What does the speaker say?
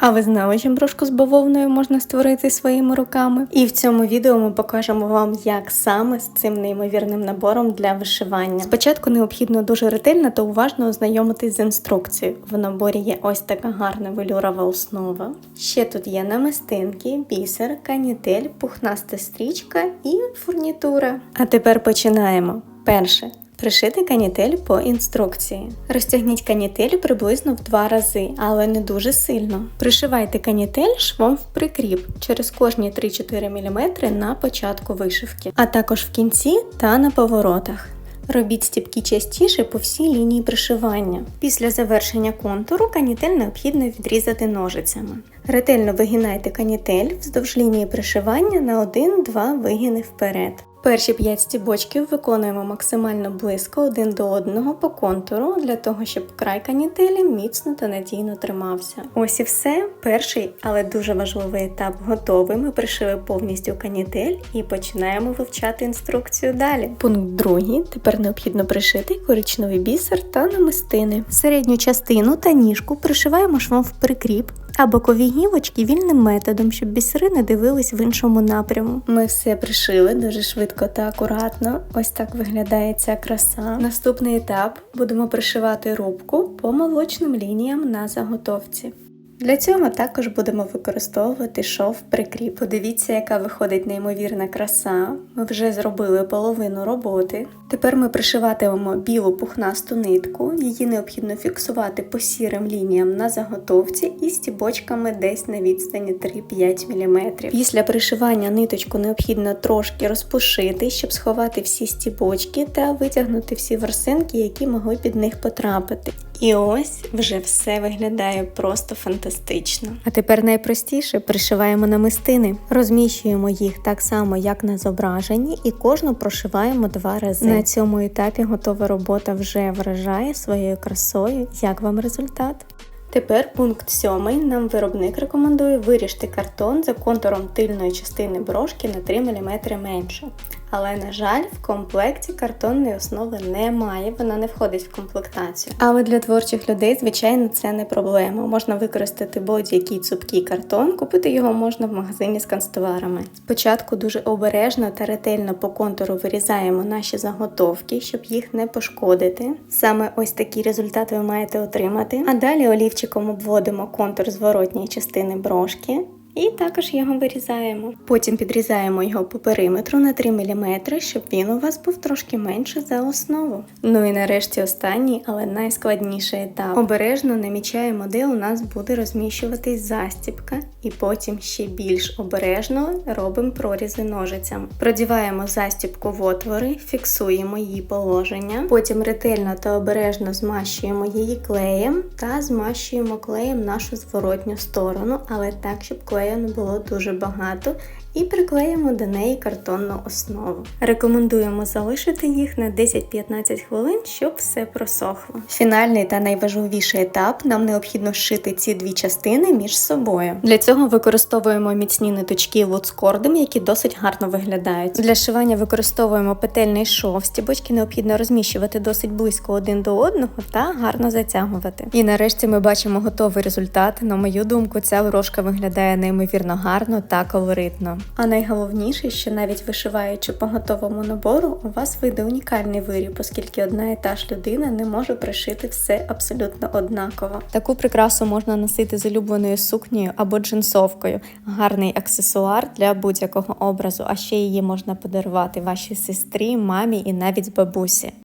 А ви знали, що брошку з бавовною можна створити своїми руками? І в цьому відео ми покажемо вам, як саме з цим неймовірним набором для вишивання. Спочатку необхідно дуже ретельно та уважно ознайомитись з інструкцією. В наборі є ось така гарна велюрова основа. Ще тут є намистинки, бісер, канітель, пухнаста стрічка і фурнітура. А тепер починаємо. Перше. Пришити канітель по інструкції. Розтягніть канітель приблизно в два рази, але не дуже сильно. Пришивайте канітель швом в прикріп через кожні 3-4 мм на початку вишивки, а також в кінці та на поворотах. Робіть стіпки частіше по всій лінії пришивання. Після завершення контуру канітель необхідно відрізати ножицями. Ретельно вигинайте канітель вздовж лінії пришивання на 1-2 вигини вперед. Перші 5 стібочків виконуємо максимально близько один до одного по контуру, для того, щоб край канітелі міцно та надійно тримався. Ось і все. Перший, але дуже важливий етап готовий. Ми пришили повністю канітель і починаємо вивчати інструкцію далі. Пункт другий. Тепер необхідно пришити коричневий бісер та намистини. Середню частину та ніжку пришиваємо швом в прикріп, а бокові гнівочки вільним методом, щоб бісери не дивились в іншому напряму. Ми все пришили дуже швидко та акуратно. Ось так виглядає ця краса. Наступний етап будемо пришивати рубку по молочним лініям на заготовці. Для цього також будемо використовувати шов прикріп. Подивіться, яка виходить неймовірна краса. Ми вже зробили половину роботи. Тепер ми пришиватимемо білу пухнасту нитку. Її необхідно фіксувати по сірим лініям на заготовці і стібочками десь на відстані 3-5 мм. Після пришивання ниточку необхідно трошки розпушити, щоб сховати всі стібочки та витягнути всі ворсинки, які могли під них потрапити. І ось вже все виглядає просто фантастично. А тепер найпростіше пришиваємо намистини, розміщуємо їх так само, як на зображенні, і кожну прошиваємо два рази. На цьому етапі готова робота вже вражає своєю красою. Як вам результат? Тепер пункт сьомий. Нам виробник рекомендує виріжте картон за контуром тильної частини брошки на 3 мм менше. Але, на жаль, в комплекті картонної основи немає, вона не входить в комплектацію. Але для творчих людей, звичайно, це не проблема. Можна використати будь-який цупкий картон, купити його можна в магазині з канцтоварами. Спочатку дуже обережно та ретельно по контуру вирізаємо наші заготовки, щоб їх не пошкодити. Саме ось такий результат ви маєте отримати. А далі олівчиком обводимо контур зворотньої частини брошки. І також його вирізаємо. Потім підрізаємо його по периметру на 3 мм, щоб він у вас був трошки менше за основу. Ну і нарешті останній, але найскладніший етап. Обережно намічаємо, де у нас буде розміщуватись застібка, і потім ще більш обережно робимо прорізи ножицям. Продіваємо застібку в отвори, фіксуємо її положення, потім ретельно та обережно змащуємо її клеєм та змащуємо клеєм нашу зворотню сторону, але так, щоб клей не було дуже багато, і приклеїмо до неї картонну основу. Рекомендуємо залишити їх на 10-15 хвилин, щоб все просохло. Фінальний та найважливіший етап нам необхідно зшити ці дві частини між собою. Для цього використовуємо міцні ниточки луцкордом, які досить гарно виглядають. Для шивання використовуємо петельний шов, стібочки необхідно розміщувати досить близько один до одного та гарно затягувати. І нарешті ми бачимо готовий результат. На мою думку, ця ворожка виглядає неймовірно гарно та колоритно. А найголовніше, що навіть вишиваючи по готовому набору, у вас вийде унікальний виріб, оскільки одна і та ж людина не може пришити все абсолютно однаково. Таку прикрасу можна носити з улюбленою сукнею або джинсовкою, гарний аксесуар для будь-якого образу, а ще її можна подарувати вашій сестрі, мамі і навіть бабусі.